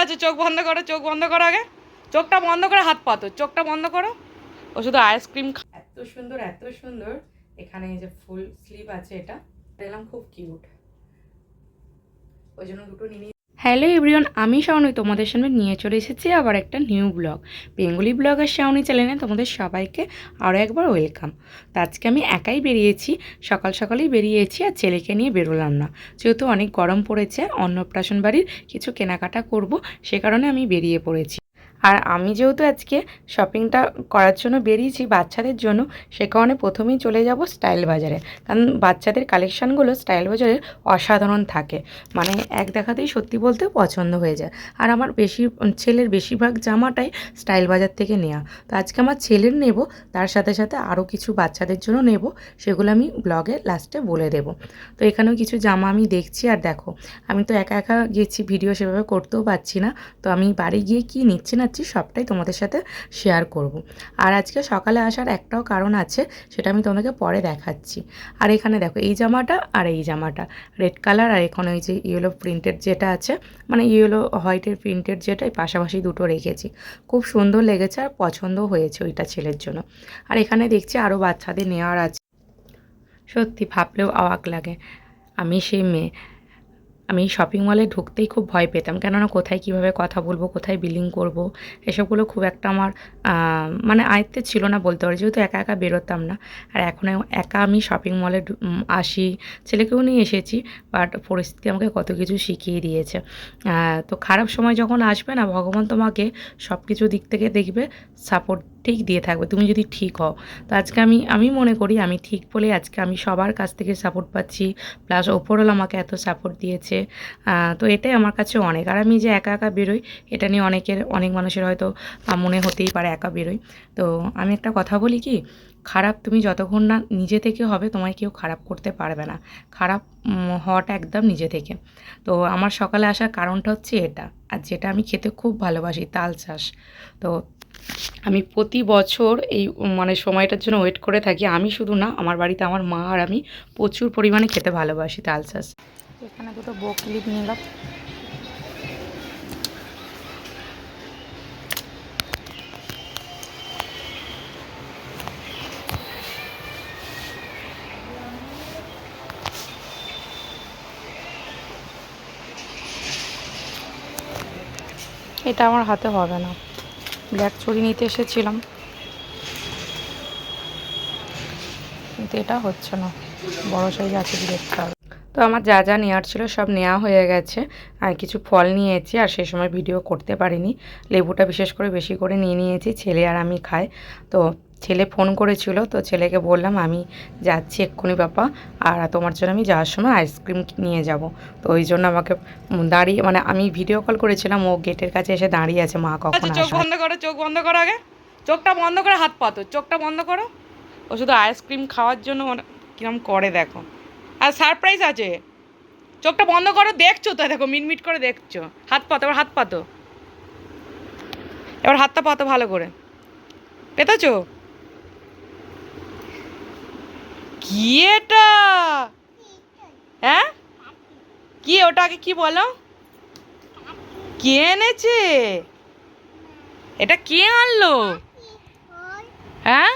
আচ্ছা চোখ বন্ধ করো, চোখ বন্ধ করো আগে। চোখটা বন্ধ করে হাত পাতো চোখটা বন্ধ করো। ও শুধু আইসক্রিম খা এত সুন্দর এত সুন্দর। এখানে যে ফুল স্লিপ আছে এটা। দেখলাম খুব কিউট ওই জন্য দুটো নিয়ে হ্যালো এভরিওয়ান, আমি শাওনি তোমাদের সামনে নিয়ে চলে এসেছি আবার একটা নিউ ব্লগ। বেঙ্গলি ব্লগের শাওনি চ্যানেলে তোমাদের সবাইকে আরও একবার ওয়েলকাম। তো আজকে আমি একাই বেরিয়েছি, সকাল সকালেই বেরিয়েছি আর ছেলেকে নিয়ে বেরোলাম না। যেহেতু অনেক গরম পড়েছে, অন্নপ্রাশন বাড়ির কিছু কেনাকাটা করব, সে কারণে আমি বেরিয়ে পড়েছি। আর আমি যেহেতু আজকে শপিংটা করার জন্য বেরিয়েছি বাচ্চাদের জন্য, সে কারণে প্রথমেই চলে যাব স্টাইল বাজারে। কারণ বাচ্চাদের কালেকশানগুলো স্টাইল বাজারে অসাধারণ থাকে। মানে এক দেখাতেই সত্যি বলতে পছন্দ হয়ে যায়। আর আমার বেশি, ছেলের বেশিরভাগ জামাটাই স্টাইল বাজার থেকে নেওয়া তো আজকে আমার ছেলের নেব, তার সাথে সাথে আরও কিছু বাচ্চাদের জন্য নেব, সেগুলো আমি ব্লগে লাস্টে বলে দেব। তো এখানেও কিছু জামা আমি দেখছি, আর দেখো, আমি তো একা একা গেছি ভিডিও সেভাবে করতেও পারছি না। তো আমি বাড়ি গিয়ে কি নিচ্ছি নাচ্ছি সবটাই তোমাদের সাথে শেয়ার করব। আর আজকে সকালে আসার একটাও কারণ আছে, সেটা আমি তোমাদেরকে পরে দেখাচ্ছি। আর এখানে দেখো, এই জামাটা আর এই জামাটা। রেড কালার আর এখানে ওই যে ইয়েলো প্রিন্টেড যেটা আছে মানে ইয়েলো হোয়াইটের প্রিন্টেড যেটা এই পাশাপাশি দুটো রেখেছি। খুব সুন্দর লেগেছে আর পছন্দও হয়েছে ওইটা ছেলের জন্য। আর এখানে দেখছি আরও বাচ্চাদের নেওয়ার আছে। সত্যি ভাবলেও অবাক লাগে। আমি সেই মেয়ে। আমি শপিং মলে ঢুকতেই খুব ভয় পেতাম। কেননা কোথায় কীভাবে কথা বলব, কোথায় বিলিং করব, এসবগুলো খুব একটা আমার মানে আয়ত্তে ছিল না বলতে পারি। যেহেতু একা একা বেরোতাম না। আর এখন একা আমি শপিং মলে আসি, ছেলেকেও নিয়ে এসেছি বাট পরিস্থিতি আমাকে কত কিছু শিখিয়ে দিয়েছে। তো খারাপ সময় যখন আসবে না, ভগবান তোমাকে সব কিছু দিক থেকে দেখবে সাপোর্ট ঠিক দিয়ে থাকবে, তুমি যদি ঠিক হও। তো আজকে আমি আমি মনে করি আমি ঠিক বলে আজকে আমি সবার কাছ থেকে সাপোর্ট পাচ্ছি প্লাস ওপরওয়ালা আমাকে এত সাপোর্ট দিয়েছে। তো এটাই আমার কাছে অনেক। আর আমি যে একা একা বেরোই, এটা নিয়ে অনেকের, অনেক মানুষের হয়তো মনে হতেই পারে একা বেরোই। তো আমি একটা কথা বলি কি খারাপ তুমি যতক্ষণ না নিজে থেকে হবে, তোমায় কেউ খারাপ করতে পারবে না। খারাপ হওয়াটা একদম নিজে থেকে। তো আমার সকালে আসার কারণটা হচ্ছে এটা। আর যেটা আমি খেতে খুব ভালোবাসি, তাল চাষ। তো আমি প্রতি বছর এই মানে সময়টার জন্য ওয়েট করে থাকি। আমি শুধু না, আমার বাড়িতে আমার মা আর আমি প্রচুর পরিমাণে খেতে ভালোবাসি তাল চাষ। এখানে দুটো বো ক্লিপ নিলাম। এটা আমার হাতে হবে না। ব্ল্যাক চুরি নিতে এসেছিলাম। কিন্তু এটা হচ্ছে না। বড় সাইজ আছে দেখতে হবে তো আমার যা যা নেওয়ার ছিল সব নেওয়া হয়ে গেছে। আর কিছু ফল নিয়েছি, আর সেই সময় ভিডিও করতে পারিনি। লেবুটা বিশেষ করে বেশি করে নিয়ে নিয়েছি, ছেলে আর আমি খাই। তো ছেলে ফোন করেছিল তো ছেলেকে বললাম আমি যাচ্ছি এক্ষুনি বাবা আর তোমার জন্য আমি যাওয়ার সময় আইসক্রিম নিয়ে যাব। তো ওই জন্য আমাকে দাঁড়িয়ে মানে আমি ভিডিও কল করেছিলাম ও গেটের কাছে এসে দাঁড়িয়ে আছে মা কখন আচ্ছা চোখ বন্ধ করো চোখ বন্ধ করো আগে। চোখটা বন্ধ করে হাত পাতো চোখটা বন্ধ করো। ও শুধু আইসক্রিম খাওয়ার জন্য ওর- কিরম করে দেখো। আর সারপ্রাইজ আছে। চোখটা বন্ধ করো দেখছ তো দেখো মিটমিট করে দেখছ। হাত পাতো এবার হাত পাতো এবার হাতটা পাতো ভালো করে। পেতেছো? কি এটা? হ্যাঁ? কি ওটা আগে কি বলো? কে এনেছে? এটা কে আনলো? হ্যাঁ?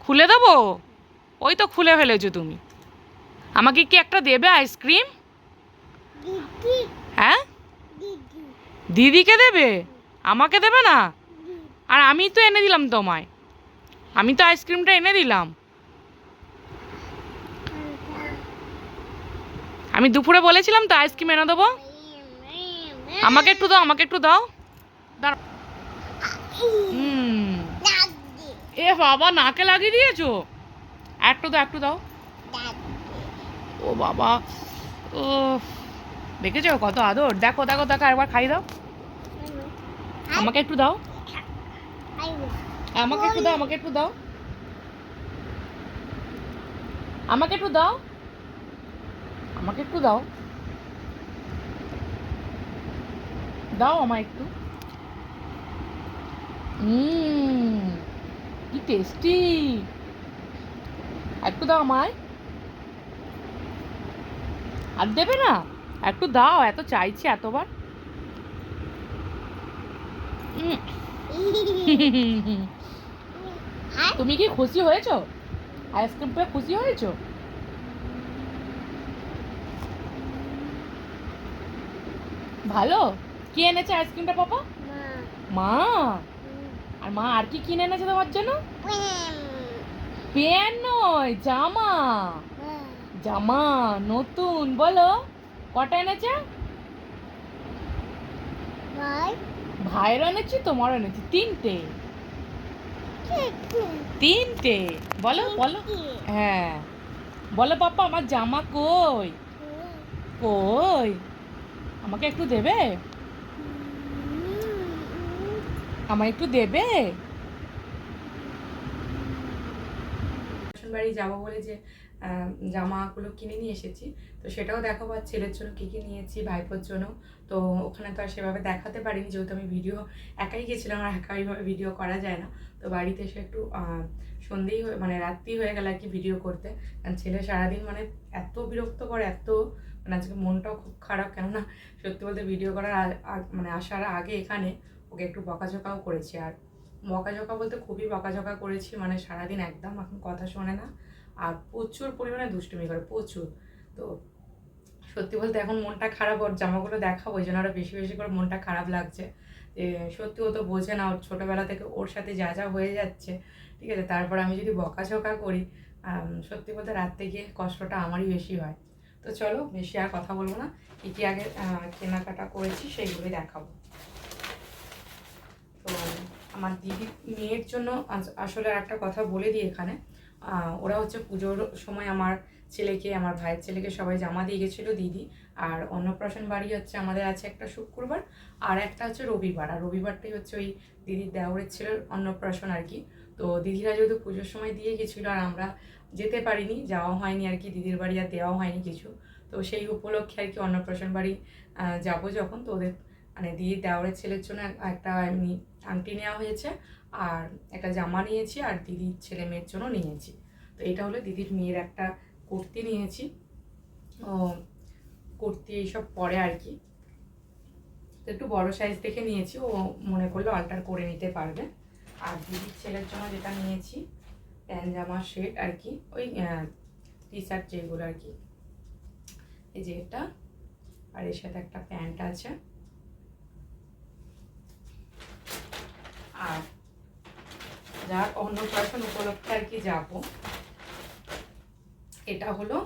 খুলে দেবো? ওই তো খুলে ফেলেছো তুমি। আমাকে কি একটা দেবে আইসক্রিম? হ্যাঁ? দিদিকে দেবে? আমাকে দেবে না? আর আমি তো এনে দিলাম তোমায়। আমি তো আইসক্রিমটা এনে দিলাম। আমি দুপুরে বলেছিলাম তো আইসক্রিম এনে দেবো। আমাকে একটু দাও, আমাকে একটু দাও। এ বাবা, নাকে লাগিয়ে দিয়েছ? একটু দাও একটু দাও। ও বাবা ও দেখেছ কত আদর? দেখো দেখো দেখো, একবার খাই দাও। আমাকে একটু দাও। আমাকে একটু দাও, আমাকে একটু দাও। আমাকে একটু দাও। আমাকে একটু দাও। দাও আমায় একটু। হুম কি টেস্টি একটু দাও আমায়। আর দেবে না? একটু দাও এত চাইছি এতবার। তুমি কি খুশি হয়েছো? আইসক্রিম পেয়ে খুশি হয়েছো? ভালো? কি এনেছে আইসক্রিমটা পাপা? মা। আর মা আর কি কিনে এনেছে তোমার জন্য? পেন। নয় জামা। জামা নতুন। বলো কটা এনেছে? ভাইয়ের এনেছি তোমার এনেছি। তিনটে। তিনটে। বলো বলো। হ্যাঁ। বলো পাপা আমার জামা কই? কই? আমাকে একটু দেবে? আমায় একটু দেবে? বাড়ি যাব বলে যে জামাগুলো কিনে নিয়ে এসেছি। তো সেটাও দেখাবো আর ছেলের জন্য কী কী নিয়েছি, ভাইপোর জন্য। তো ওখানে তো আর সেভাবে দেখাতে পারিনি, যেহেতু আমি ভিডিও একাই গেছিলাম আর একা এইভাবে ভিডিও করা যায় না। তো বাড়িতে এসে একটু সন্ধেই মানে রাত্রি হয়ে গেল আর কি ভিডিও করতে। কারণ ছেলে সারাদিন মানে এত বিরক্ত করে এত মানে আজকে মনটাও খুব খারাপ, কেননা সত্যি বলতে ভিডিও করার মানে আসার আগে এখানে ওকে একটু বকাঝকাও করেছি। আর বকাঝকা বলতে খুবই বকাঝকা করেছি মানে সারাদিন একদম এখন কথা শোনে না। আর প্রচুর পরিমাণে দুষ্টুমি করে, প্রচুর। তো সত্যি বলতে এখন মনটা খারাপ, ওর জামাগুলো দেখাবো ওই জন্য আরও বেশি বেশি করে মনটা খারাপ লাগছে। যে সত্যি ও তো বোঝে না, ওর ছোটোবেলা থেকে ওর সাথে যা যা হয়ে যাচ্ছে। ঠিক আছে, তারপর আমি যদি বকাঝকা করি সত্যি বলতে রাত্রে গিয়ে কষ্টটা আমারই বেশি হয়। তো চলো বেশি আর কথা বলব না। কী কী আগে কেনাকাটা করেছি সেইগুলোই দেখাবো। তো আমার দিদি মেয়ের জন্য আসলে একটা কথা বলে দিই এখানে। ওরা হচ্ছে পুজোর সময় আমার ছেলেকে, আমার ভাইয়ের ছেলেকে সবাই জামা দিয়ে গেছিল দিদি। আর অন্নপ্রাশন বাড়ি হচ্ছে আমাদের আছে একটা শুক্রবার, আর একটা হচ্ছে রবিবার। আর রবিবারটাই হচ্ছে ওই দিদির দেওরের ছেলের অন্নপ্রাশন আর কি। তো দিদিরা যেহেতু পুজোর সময় দিয়ে গেছিল আর আমরা যেতে পারিনি, যাওয়া হয়নি আর কি, দিদির বাড়ি আর দেওয়া হয়নি কিছু। তো সেই উপলক্ষে আর কি অন্নপ্রাশন বাড়ি যাব যখন। তো ওদের মানে দিদির দেওরের ছেলের জন্য একটা এমনি আংটি নেওয়া হয়েছে আর একটা জামা নিয়েছি আর দিদির ছেলে মেয়ের জন্য নিয়েছি। তো এটা হলো দিদির মেয়ের একটা কুর্তি নিয়েছি। ও, কুর্তি এইসব পরে আর কি। তো একটু বড় সাইজ দেখে নিয়েছি, ও মনে করলে অল্টার করে নিতে পারবে। আর দিদির ছেলের জন্য যেটা নিয়েছি প্যান্ট শেট আর কি, ওই টি শার্ট যেগুলো আর কি। এই যে এটা, আর এর সাথে একটা প্যান্ট আছে। আর যার অন্নপ্রাশন উপলক্ষে আর কি যাব, এটা হলো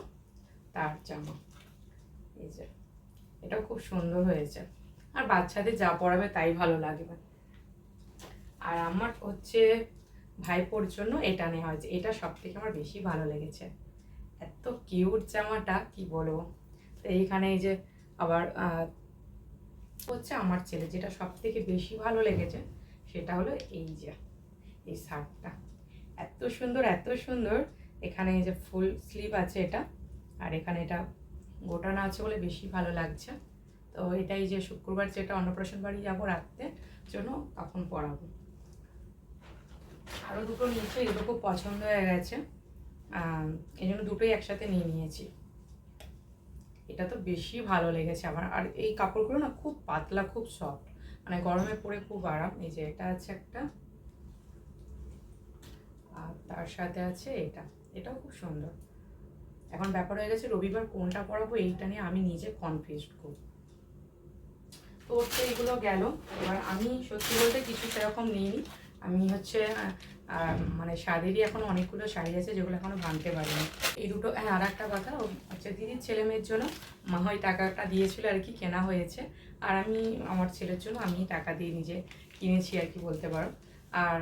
তার জামা। এই যে, এটাও খুব সুন্দর হয়েছে। আর বাচ্চাদের যা পরাবে তাই ভালো লাগবে। আর আমার হচ্ছে ভাইপোর জন্য এটা নেওয়া হয়েছে। এটা সব থেকে আমার বেশি ভালো লেগেছে। এত কিউট জামাটা, কি বলব? তো এইখানে এই যে আবার হচ্ছে আমার ছেলে, যেটা সব থেকে বেশি ভালো লেগেছে, সেটা হলো এই যে, এই শার্টটা। এত সুন্দর এত সুন্দর। এখানে এই যে ফুল স্লিভ আছে এটা, আর এখানে এটা গোটানো আছে বলে বেশি ভালো লাগছে। তো এটাই যে শুক্রবার যেটা অন্নপ্রাশন বাড়ি যাব রাখতে জন্য তখন পরাবো। আরও দুটো নিয়েছি, এগুলো খুব পছন্দ হয়ে গেছে। এই জন্য দুটোই একসাথে নিয়ে নিয়েছি। এটা তো বেশি ভালো লেগেছে আমার। আর এই কাপড়গুলো না খুব পাতলা, খুব সফট মানে গরমে পরে খুব আরাম। এই যে এটা আছে একটা। আর তার সাথে আছে এটা। এটাও খুব সুন্দর। এখন ব্যাপার হয়ে গেছে, রবিবার কোনটা পরাবো এইটা নিয়ে আমি নিজে কনফিউজ করব তো তো এইগুলো গেল। এবার আমি সত্যি বলতে কিছু সেরকম নিইনি। আমি হচ্ছে মানে শাড়িরই এখন অনেকগুলো শাড়ি আছে যেগুলো এখনও ভাঙতে পারিনি। এই দুটো হ্যাঁ আর একটা কথা হচ্ছে দিদির ছেলে মেয়ের জন্য মা ওই টাকাটা দিয়েছিল আর কি, কেনা হয়েছে। আর আমি, আমার ছেলের জন্য আমি টাকা দিয়ে নিজে কিনেছি আর কি বলতে পারো। আর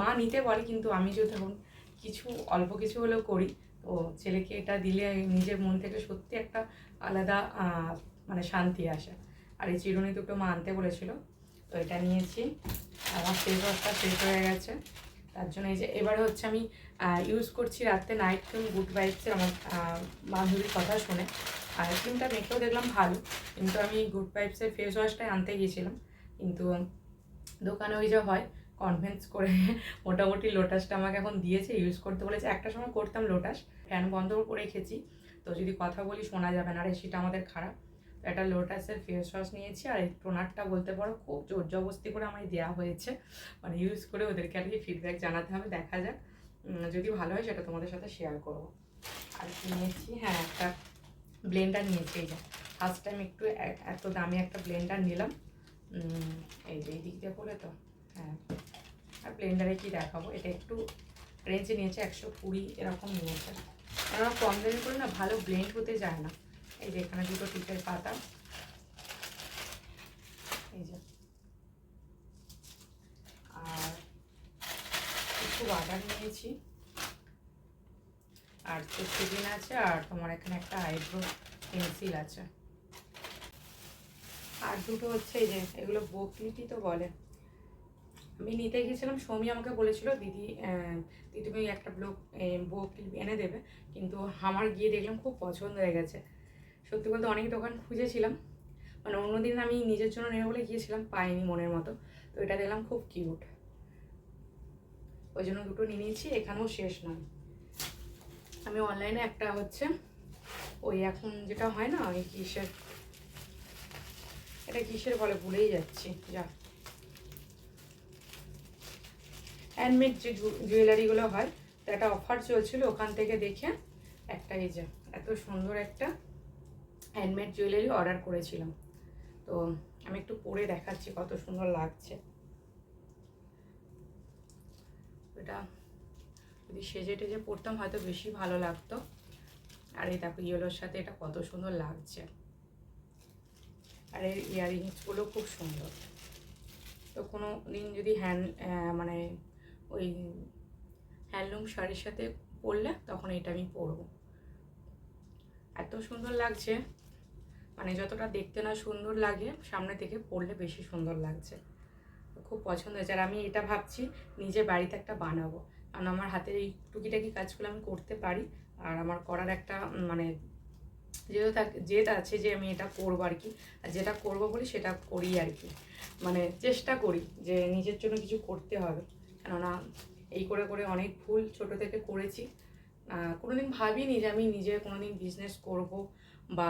মা নিতে বলে কিন্তু আমি যদি তখন কিছু, অল্প কিছু হলেও করি, তো ছেলেকে এটা দিলে নিজের মন থেকে সত্যি একটা আলাদা মানে শান্তি আসে। আর এই চিরুনি দুটো মা আনতে বলেছিল তো এটা নিয়েছি। আমার ফেস ওয়াশটা শেষ হয়ে গেছে। তার জন্য এই যে এবারে হচ্ছে আমি ইউজ করছি রাত্রে নাইট ক্রিম গুড ভাইবসের আমার বান্ধবীর কথা শুনে। আর ক্রিমটা মেখেও দেখলাম ভালো। কিন্তু আমি গুড ভাইবসের ফেস ওয়াশটাই আনতে গিয়েছিলাম। কিন্তু দোকানে ওই যে হয় কনভেন্স করে মোটামুটি লোটাসটা আমাকে এখন দিয়েছে ইউজ করতে বলেছে। একটা সময় করতাম লোটাস ফ্যান বন্ধ করে রেখেছি তো যদি কথা বলি শোনা যাবে না, আর সেটা আমাদের খারাপ। একটা লোটাসের ফেস ওয়াশ নিয়েছি, আর এই টোনারটা বলতে পারো খুব জোর জবস্তি করে আমায় দেওয়া হয়েছে। মানে ইউজ করে ওদেরকে আর কি ফিডব্যাক জানাতে হবে, দেখা যাক। যদি ভালো হয় সেটা তোমাদের সাথে শেয়ার করব। আর কি নিয়েছি? হ্যাঁ একটা ব্লেন্ডার নিয়েছি, এই যে। ফার্স্ট টাইম একটু এত দামি একটা ব্লেন্ডার নিলাম। এই যে, এই দিক দিয়ে করে তো? হ্যাঁ। আর ব্লেন্ডারে কি দেখাবো? এটা একটু রেঞ্জে নিয়েছে একশো কুড়ি, এরকম নিয়েছে। কারণ কম দামি করে না ভালো ব্লেন্ড হতে যায় না। এই যে এখানে দুটো টিপের পাতা। এই যে। আর একটু বাদাম নিয়েছি। আর চুস্তিদিন আছে, আর তোমার এখানে একটা আইব্রো পেন্সিল আছে। আর দুটো হচ্ছে এই যে, এগুলো বকলিটি তো বলে। আমি নিতে গেছিলাম সৌমি আমাকে বলেছিল, দিদি দিদি তুমি একটা ব্লক বো এনে দেবে। কিন্তু আমার গিয়ে দেখলাম খুব পছন্দ হয়ে গেছে। সত্যি বলতে অনেক দোকান খুঁজেছিলাম। মানে অন্যদিন আমি নিজের জন্য নেবে বলে গিয়েছিলাম, পাইনি মনের মতো। তো এটা দেখলাম খুব কিউট ওই জন্য দুটো নিয়ে নিয়েছি, এখানেও শেষ নয়। আমি অনলাইনে একটা হচ্ছে, ওই এখন যেটা হয় না, ওই কিসের, এটা কিসের বলে ভুলেই যাচ্ছি, যা। হ্যান্ডমেড যে জুয়েলারিগুলো হয়, তো একটা অফার চলছিল ওখান থেকে দেখে একটা এই যে, এত সুন্দর একটা হ্যান্ডমেড জুয়েলারি অর্ডার করেছিলাম। তো আমি একটু পরে দেখাচ্ছি কত সুন্দর লাগছে। এটা যদি সেজে টেজে পরতাম হয়তো বেশি ভালো লাগতো। আর এই দেখো ইয়েলোর সাথে এটা কত সুন্দর লাগছে। আর এর ইয়াররিংসগুলো খুব সুন্দর। তো কোনো দিন যদি হ্যান্ড মানে ওই হ্যান্ডলুম শাড়ির সাথে পরলে তখন এটা আমি পরবো। এত সুন্দর লাগছে। মানে যতটা দেখতে না সুন্দর লাগে, সামনে থেকে পড়লে বেশি সুন্দর লাগছে। খুব পছন্দ হয়েছে। আর আমি এটা ভাবছি নিজে বাড়িতে একটা বানাবো। কারণ আমার হাতের এই টুকিটাকি কাজগুলো আমি করতে পারি। আর আমার করার একটা মানে যেহেতু জেদ আছে যে আমি এটা করব আর কি। আর যেটা করব বলি সেটা করি আর কি। মানে চেষ্টা করি যে নিজের জন্য কিছু করতে হবে। কেননা এই করে করে অনেক ভুল ছোট থেকে করেছি। কোনোদিন ভাবিনি যে আমি নিজে কোনোদিন বিজনেস করব বা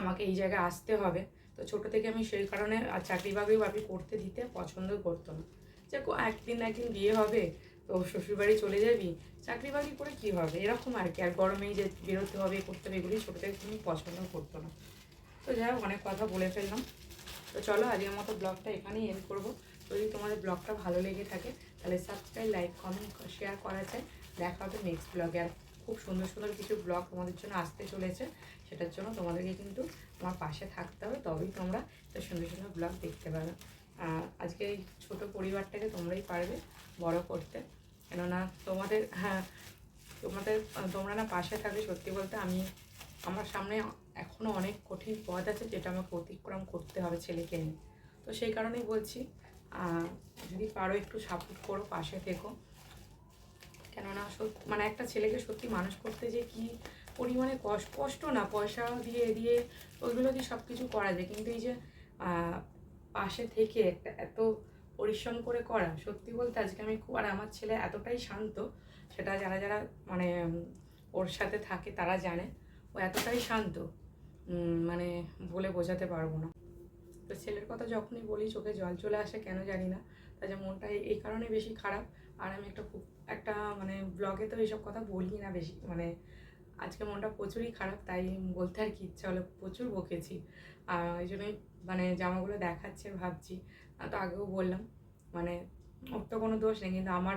আমাকে এই জায়গায় আসতে হবে। তো ছোট থেকে আমি সেই কারণে আর চাকরি বাকরি বাপি করতে দিতে পছন্দ করতো না। যে একদিন না একদিন বিয়ে হবে, তো শ্বশুরবাড়ি চলে যাবি, চাকরি বাকরি করে কী হবে? এরকম আর কি, আর গরমেই যে বেরোতে হবে, করতে হবে এগুলি ছোটো থেকে তুমি পছন্দ করতো না। তো যাই হোক, অনেক কথা বলে ফেললাম। তো চলো আজকের মতো ব্লগটা এখানেই এন্ড করব। যদি তোমাদের ব্লগটা ভালো লেগে থাকে, তাহলে সাবস্ক্রাইব লাইক কমেন্ট শেয়ার করা যায়। দেখা হবে নেক্সট ব্লগে আর খুব সুন্দর সুন্দর কিছু ব্লগ তোমাদের জন্য আসতে চলেছে। সেটার জন্য তোমাদেরকে কিন্তু আমার পাশে থাকতে হবে, তবেই তোমরা একটা সুন্দর সুন্দর ব্লগ দেখতে পাবে আজকে এই ছোটো পরিবারটাকে তোমরাই পারবে বড় করতে। কেননা তোমাদের হ্যাঁ তোমাদের তোমরা না পাশে থাকলে সত্যি বলতে আমি, আমার সামনে এখনও অনেক কঠিন পথ আছে যেটা আমাকে অতিক্রম করতে হবে ছেলেকে নিয়ে। তো সেই কারণেই বলছি যদি পারো একটু সাপোর্ট করো পাশে থেকো। কেননা মানে একটা ছেলেকে সত্যি মানুষ করতে যে কি পরিমাণে কষ্ট কষ্ট না, পয়সা দিয়ে দিয়ে ওইগুলো দিয়ে সব কিছু করা যায়। কিন্তু এই যে পাশে থেকে একটা এত পরিশ্রম করে করা, সত্যি বলতে আজকে আমি আর আমার ছেলে এতটাই শান্ত, সেটা যারা যারা মানে ওর সাথে থাকে তারা জানে, ও এতটাই শান্ত মানে বলে বোঝাতে পারব না। তো ছেলের কথা যখনই বলি চোখে জল চলে আসে, কেন জানি না যে মনটা এই কারণে বেশি খারাপ। আর আমি একটা খুব একটা মানে ব্লগে তো এইসব কথা বলি না বেশি মানে আজকে মনটা প্রচুরই খারাপ, তাই বলতে আর কি ইচ্ছা হলো প্রচুর বকেছি। আর ওই জন্যই মানে জামাগুলো দেখাচ্ছে ভাবছি তো আগেও বললাম মানে ওর তো কোনো দোষ নেই, কিন্তু আমার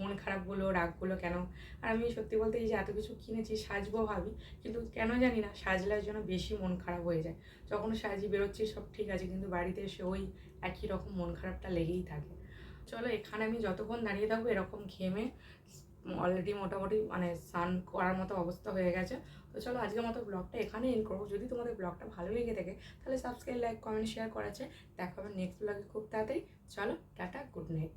মন খারাপগুলো রাগগুলো কেন, আর আমি সত্যি বলতে এই যে এত কিছু কিনেছি, সাজবো ভাবি, কিন্তু কেন জানি না সাজলার জন্য বেশি মন খারাপ হয়ে যায়। যখন সাজি বেরোচ্ছি, সব ঠিক আছে, কিন্তু বাড়িতে এসে ওই একই রকম মন খারাপটা লেগেই থাকে। চলো, এখানে আমি যতক্ষণ দাঁড়িয়ে থাকব এরকম ঘেমে অলরেডি মোটামুটি মানে স্নান করার মতো অবস্থা হয়ে গেছে। তো চলো, আজকের মতো ব্লগটা এখানে এন করব। যদি তোমাদের ব্লগটা ভালো লেগে থাকে, তাহলে সাবস্ক্রাইব লাইক কমেন্ট শেয়ার করা আছে। দেখা হবে নেক্সট ব্লগে খুব তাড়াতাড়ি। চলো, টাটা গুড নাইট